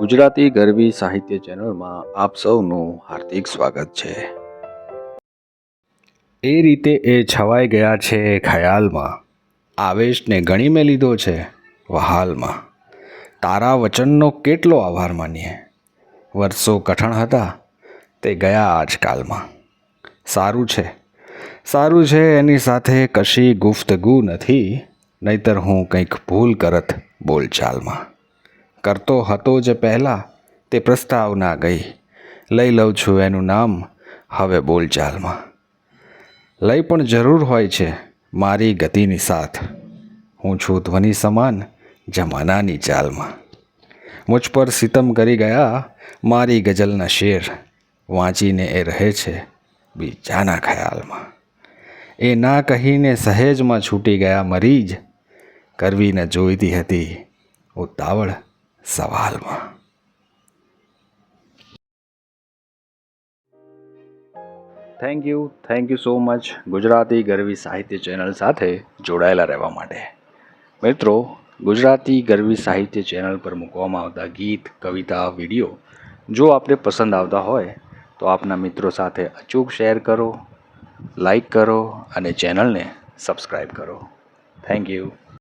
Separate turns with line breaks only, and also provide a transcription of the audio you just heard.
ગુજરાતી ગરવી સાહિત્ય ચેનલમાં આપ સૌનું હાર્દિક સ્વાગત છે. એ રીતે એ છવાઈ ગયા છે ખયાલમાં. આવેશને ગણી મેં લીધો છે વહાલમાં. તારા વચનનો કેટલો આભાર માનીએ. વર્ષો કઠણ હતા, તે ગયા આજકાલમાં. સારું છે. સારું છે એની સાથે કશી ગુફ્તગુ નથી, નહીતર હું કંઈક ભૂલ કરત બોલચાલમાં. કરતો હતો જે પહેલાં તે પ્રસ્તાવના ગઈ. લઈ લઉં છું એનું નામ, હવે બોલચાલમાં લઈ પણ જરૂર હોય છે, મારી ગતિની સાથ. હું છું ધ્વનિ સમાન, જમાનાની ચાલમાં. મુજ પર સિતમ કરી ગયા, મારી ગઝલના શેર. વાંચીને એ રહે છે, બીજાના ખ્યાલમાં. એ ના કહીને સહેજમાં છૂટી ગયા મરીજ. કરવીને જોઈતી હતી ઉતાવળ. સવાલમાં. Thank you thank you so much Gujarati Garvi Sahitya channel સાથે જોડાયેલા રહેવા માટે. મિત્રો, ગુજરાતી ગરવી સાહિત્ય ચેનલ પર મૂકવામાં આવતા ગીત, કવિતા, વીડિયો જો આપને પસંદ આવતા હોય, તો આપના મિત્રો સાથે અચૂક શેર કરો, લાઈક કરો અને ચેનલને સબસ્ક્રાઈબ કરો. Thank you